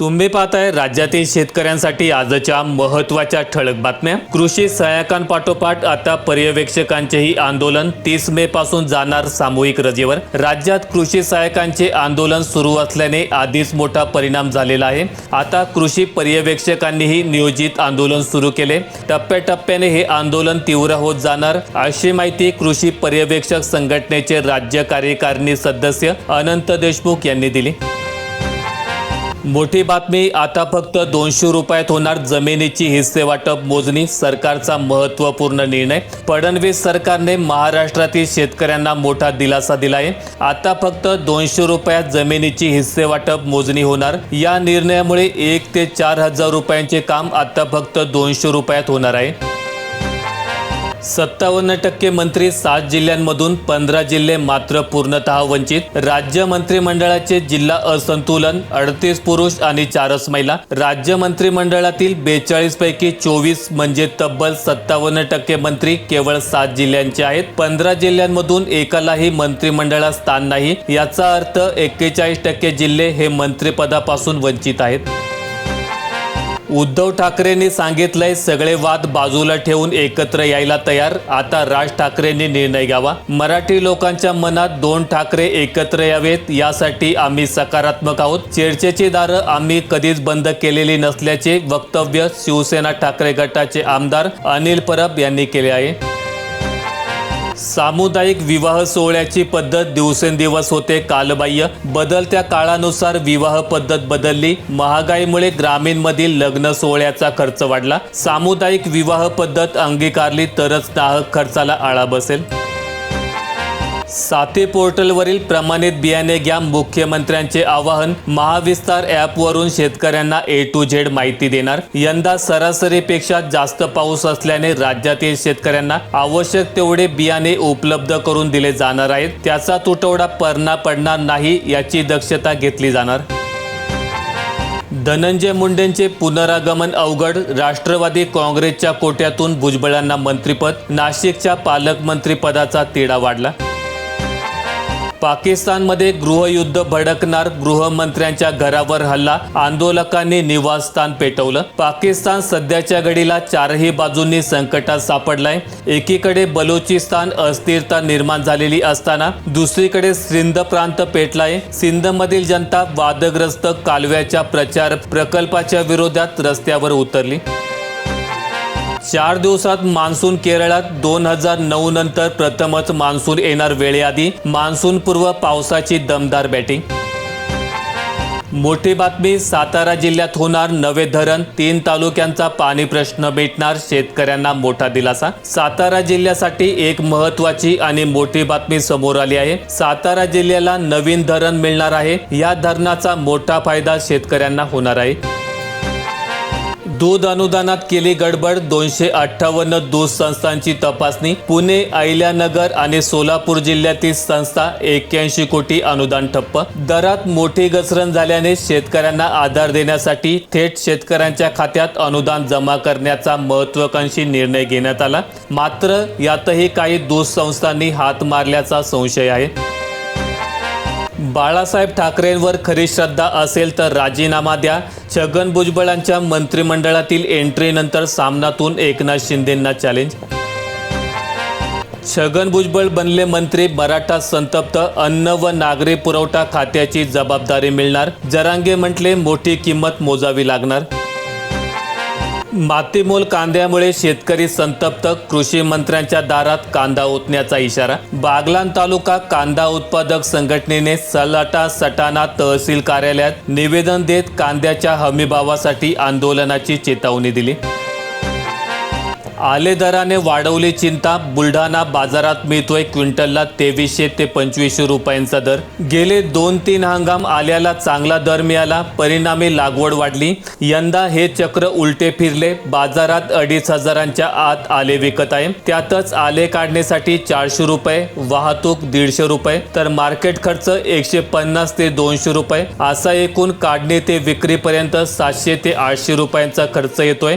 तुम्ही पाहताय राज्यातील शेतकऱ्यांसाठी आजच्या महत्त्वाच्या ठळक बातम्या. कृषी सहाय्यकांपाठोपाठ आता पर्यवेक्षकांचेही आंदोलन तीस मे पासून जाणार सामूहिक रजेवर. राज्यात कृषी सहाय्यकांचे आंदोलन सुरू असल्याने आधीच मोठा परिणाम झालेला आहे. आता कृषी पर्यवेक्षकांनीही नियोजित आंदोलन सुरू केले. टप्प्याटप्प्याने हे आंदोलन तीव्र होत जाणार. अशी माहिती कृषी पर्यवेक्षक संघटनेचे राज्य कार्यकारिणी सदस्य अनंत देशमुख यांनी दिली. मोठी बातमी आता फक्त दोनशे रुपयात होणार जमिनीची हिस्से वाटप मोजणी सरकारचा महत्त्वपूर्ण निर्णय. फडणवीस सरकारने महाराष्ट्रातील शेतकऱ्यांना मोठा दिलासा दिलाय. आता फक्त दोनशे रुपयात जमिनीची हिस्से वाटप मोजणी होणार. या निर्णयामुळे एक ते चार हजार रुपयांचे काम आता फक्त दोनशे रुपयात होणार आहे. सत्तावन्न टक्के मंत्री सात जिल्ह्यांमधून पंधरा जिल्हे मात्र पूर्णतः वंचित. राज्य मंत्रिमंडळाचे जिल्हा असंतुलन अडतीस पुरुष आणि चारच महिला. राज्य मंत्रिमंडळातील बेचाळीस पैकी चोवीस म्हणजे तब्बल सत्तावन्न टक्के मंत्री केवळ सात जिल्ह्यांचे आहेत. पंधरा जिल्ह्यांमधून एकालाही मंत्रिमंडळात स्थान नाही. याचा अर्थ एक्केचाळीस टक्के जिल्हे हे मंत्रिपदापासून वंचित आहेत. उद्धव ठाकरेंनी सांगितलंय सगळे वाद बाजूला ठेवून एकत्र यायला तयार. आता राज ठाकरेंनी निर्णय घ्यावा. मराठी लोकांच्या मनात दोन ठाकरे एकत्र यावेत यासाठी आम्ही सकारात्मक आहोत. चर्चेची दारं आम्ही कधीच बंद केलेली नसल्याचे वक्तव्य शिवसेना ठाकरे गटाचे आमदार अनिल परब यांनी केले आहे. सामुदायिक विवाह सोहळ्याची पद्धत दिवसेंदिवस होते कालबाह्य. बदलत्या काळानुसार विवाह पद्धत बदलली. महागाईमुळे ग्रामीणमधील लग्न सोहळ्याचा खर्च वाढला. सामुदायिक विवाह पद्धत अंगीकारली तरच नाहक खर्चाला आळा बसेल. साथी पोर्टलवरील प्रमाणित बियाणे घ्या मुख्यमंत्र्यांचे आवाहन महाविस्तार ॲपवरून शेतकऱ्यांना ए टू झेड माहिती देणार. यंदा सरासरीपेक्षा जास्त पाऊस असल्याने राज्यातील शेतकऱ्यांना आवश्यक तेवढे बियाणे उपलब्ध करून दिले जाणार आहेत. त्याचा तुटवडा पडणार पडणार नाही याची दक्षता घेतली जाणार. धनंजय मुंडेंचे पुनरागमन अवघड राष्ट्रवादी काँग्रेसच्या कोट्यातून भुजबळांना मंत्रिपद नाशिकच्या पालकमंत्रीपदाचा तिढा वाढला. पाकिस्तानमध्ये गृहयुद्ध भडकणार गृहमंत्र्यांच्या घरावर हल्ला आंदोलकांनी निवासस्थान पेटवलं. पाकिस्तान सध्याच्या घडीला चारही बाजूंनी संकटात सापडलाय. एकीकडे बलुचिस्तान अस्थिरता निर्माण झालेली असताना दुसरीकडे सिंध प्रांत पेटलाय. सिंधमधील जनता वादग्रस्त कालव्याच्या प्रचार प्रकल्पाच्या विरोधात रस्त्यावर उतरली. चार दिवसात मान्सून केरळात दोन हजार नऊ नंतर प्रथमच मान्सून येणार वेळेआधी. मान्सून पूर्व पावसाची दमदार बॅटिंग. मोठी बातमी सातारा जिल्ह्यात होणार नवे धरण. तीन तालुक्यांचा पाणी प्रश्न मिटणार शेतकऱ्यांना मोठा दिलासा. सातारा जिल्ह्यासाठी एक महत्वाची आणि मोठी बातमी समोर आली आहे. सातारा जिल्ह्याला नवीन धरण मिळणार आहे. या धरणाचा मोठा फायदा शेतकऱ्यांना होणार आहे. दूध अनुदानात केली गडबड. दोनशे अठ्ठावन्न दूध संस्थांची तपासणी. पुणे अहिल्यानगर आणि सोलापूर जिल्ह्यातील संस्था एक्क्याऐंशी कोटी अनुदान ठप्प. दरात मोठी घसरण झाल्याने शेतकऱ्यांना आधार देण्यासाठी थेट शेतकऱ्यांच्या खात्यात अनुदान जमा करण्याचा महत्वाकांक्षी निर्णय घेण्यात आला. मात्र यातही काही दूध संस्थांनी हात मारल्याचा संशय आहे. बाळासाहेब ठाकरेंवर खरी श्रद्धा असेल तर राजीनामा द्या. छगन भुजबळांच्या मंत्रिमंडळातील एंट्रीनंतर सामनातून एकनाथ शिंदेंना चॅलेंज छगन भुजबळ बनले मंत्री मराठा संतप्त अन्न व नागरी पुरवठा खात्याची जबाबदारी मिळणार. जरांगे म्हटले मोठी किंमत मोजावी लागणार. मातीमोल कांद्यामुळे शेतकरी संतप्त कृषी मंत्र्यांच्या दारात कांदा ओतण्याचा इशारा. बागलान तालुका कांदा उत्पादक संघटनेने सलाटा सटाणा तहसील कार्यालयात निवेदन देत कांद्याच्या हमीभावासाठी आंदोलनाची चेतावणी दिली. आले दराने वाढवली चिंता बुलढाणा बाजारात मिळतोय क्विंटलला तेवीसशे ते पंचवीसशे रुपयांचा दर. गेले दोन तीन हंगाम आल्याला चांगला दर मिळाला परिणामी लागवड वाढली. यंदा हे चक्र उलटे फिरले बाजारात अडीच हजारांच्या आत आले विकत आहे. त्यातच आले काढण्यासाठी चारशे रुपये वाहतूक दीडशे रुपये तर मार्केट खर्च एकशे पन्नास ते दोनशे रुपये. असा एकूण काढणे ते विक्रीपर्यंत सातशे ते आठशे रुपयांचा खर्च येतोय.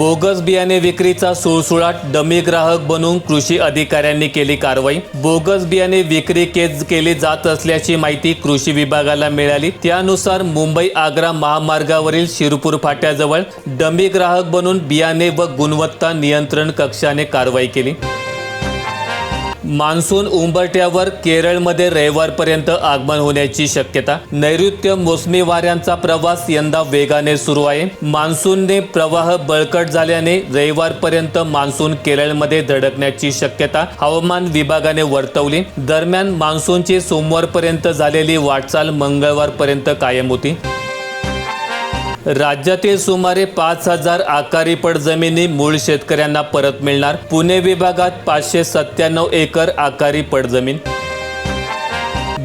बोगस बियाणे विक्रीचा सुळसुळाट डमी ग्राहक बनून कृषी अधिकाऱ्यांनी केली कारवाई. बोगस बियाणे विक्री केस केली जात असल्याची माहिती कृषी विभागाला मिळाली. त्यानुसार मुंबई आग्रा महामार्गावरील शिरपूर फाट्याजवळ डमी ग्राहक बनून बियाणे व गुणवत्ता नियंत्रण कक्षाने कारवाई केली. मान्सून उंबरट्यावर केरळमध्ये रविवारपर्यंत आगमन होण्याची शक्यता. नैऋत्य मोसमी वाऱ्यांचा प्रवास यंदा वेगाने सुरू आहे. मान्सूनने प्रवाह बळकट झाल्याने रविवारपर्यंत मान्सून केरळमध्ये धडकण्याची शक्यता हवामान विभागाने वर्तवली. दरम्यान मान्सूनची सोमवारपर्यंत झालेली वाटचाल मंगळवारपर्यंत कायम होती. राज्यातील सुमारे पाच हजार आकारीपट जमिनी मूळ शेतकऱ्यांना परत मिळणार. पुणे विभागात पाचशे सत्त्याण्णव एकर आकारीपट जमीन.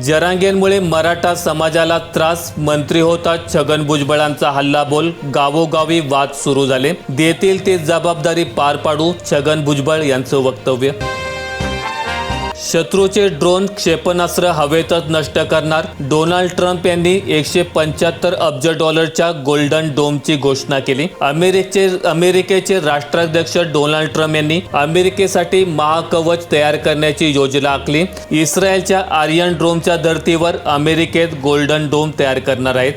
जरांगेंमुळे मराठा समाजाला त्रास मंत्री होता छगन भुजबळांचा हल्लाबोल गावोगावी वाद सुरू झाले. देतील ते जबाबदारी पार पाडू छगन भुजबळ यांचं वक्तव्य. शत्रूचे ड्रोन क्षेपणास्त्र हवेतच नष्ट करणार. डोनाल्ड ट्रम्प यांनी एकशे पंच्याहत्तर अब्ज डॉलरच्या गोल्डन डोमची घोषणा केली. अमेरिकेचे अमेरिकेचे राष्ट्राध्यक्ष डोनाल्ड ट्रम्प यांनी अमेरिकेसाठी महाकवच तयार करण्याची योजना आखली. इस्रायलच्या आर्यन ड्रोमच्या धर्तीवर अमेरिकेत गोल्डन डोम तयार करणार आहेत.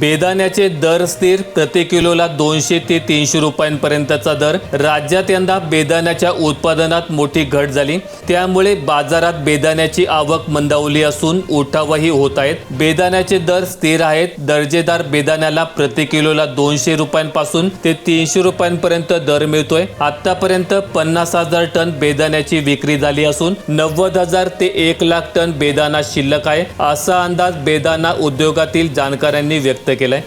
बेदाण्याचे दर स्थिर प्रति किलोला दोनशे ते तीनशे रुपयांपर्यंतचा दर. राज्यात यंदा बेदाण्याच्या उत्पादनात मोठी घट झाली. त्यामुळे बाजारात बेदाण्याची आवक मंदावली असून उठावही होत आहेत. बेदाण्याचे दर स्थिर आहेत. दर्जेदार बेदाण्याला प्रति किलोला दोनशे रुपयांपासून ते तीनशे रुपयांपर्यंत दर मिळतोय. आतापर्यंत पन्नास हजार टन बेदाण्याची विक्री झाली असून नव्वद हजार ते एक लाख टन बेदाणा शिल्लक आहे. असा अंदाज बेदाणा उद्योगातील जाणकारांनी व्यक्त केलाय.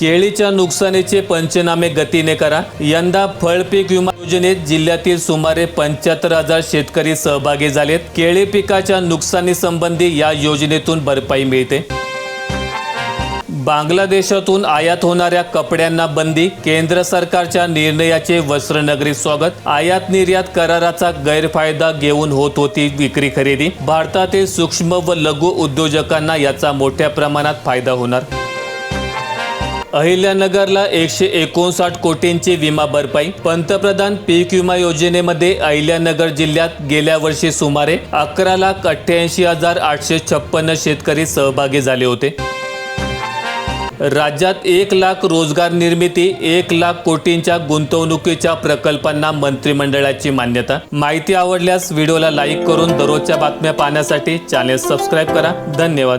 केळीच्या नुकसानीचे पंचनामे गतीने करा. यंदा फळपीक विमा योजनेत जिल्ह्यातील सुमारे पंच्याहत्तर हजार शेतकरी सहभागी झालेत. केळी पिकाच्या नुकसानी संबंधी या योजनेतून भरपाई मिळते. बांगलादेशातून आयात होणाऱ्या कपड्यांना बंदी केंद्र सरकारच्या निर्णयाचे वस्त्रनगरी स्वागत आयात निर्यात कराराचा गैरफायदा घेऊन होत होती विक्री खरेदी. भारतातील सूक्ष्म व लघु उद्योजकांना याचा मोठ्या प्रमाणात फायदा होणार. अहिल्यानगरला एकशे एकोणसाठ कोटींची विमा भरपाई. पंतप्रधान पीक विमा योजनेमध्ये अहिल्यानगर जिल्ह्यात गेल्या वर्षी सुमारे अकरा लाख अठ्ठ्याऐंशी हजार आठशे छप्पन्न शेतकरी सहभागी झाले होते. राज्यात एक लाख रोजगार निर्मिती एक लाख कोटींच्या गुंतवणुकीच्या प्रकल्पांना मंत्रिमंडळाची मान्यता. माहिती आवडल्यास व्हिडिओला लाईक करून दररोजच्या बातम्या पाहण्यासाठी चॅनेल सबस्क्राईब करा. धन्यवाद.